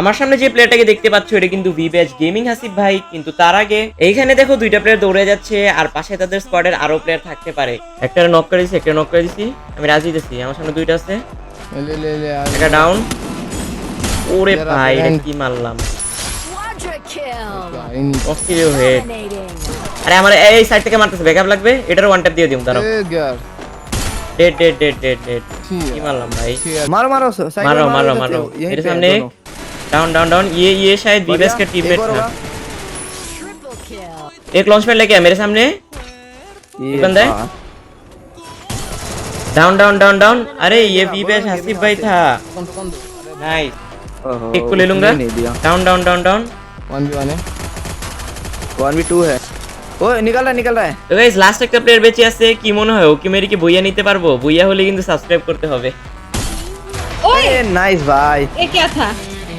আমার সামনে যে প্লেয়ারটাকে দেখতে পাচ্ছ এটা কিন্তু ভিবেজ গেমিং হাসিফ ভাই। কিন্তু তার আগে এইখানে দেখো দুইটা প্লেয়ার দৌড়ে যাচ্ছে আর পাশে তাদের স্কোয়াডের আরও প্লেয়ার থাকতে পারে। একটা নক করে দিছি একটা নক করে দিছি। আমি রাজি দিছি আমার সামনে দুইটা আছে। এটা ডাউন ওরে ভাই কি মারলাম। আরে আমার এই সাইড থেকে মারতেছে ব্যাকআপ লাগবে? এটার ওয়ান ট্যাপ দিয়ে দিম দাঁড়াও। Dead dead dead dead dead কি মারলাম ভাই? মারো মারো মারো মারো মারো এর সামনে मारो इधर मारो से, यहीं मेरे पे सामने दोनों। डाउन डाउन डाउन ये ये शायद बढ़िया, बीबीएस का एक टीममेट और था होगा। Triple kill. एक लॉन्च पैड लेके आया मेरे सामने ये बंदा है? बात। डाउन डाउन डाउन डाउन अरे ये बीबीएस हसीब भाई था नाइस ओहो, एक को ले लूंगा उसने नहीं दिया down down down down 1v1 है वन भी टू है ओ निकल रहा है निकल रहा है তো গাইস লাস্ট একটা প্লেয়ার বেঁচে আছে কি মনে হয় ওকে মেরে কি বইয়া নিতে পারবো বইয়া হলে কিন্তু সাবস্ক্রাইব করতে হবে ए नाइस भाई ये क्या था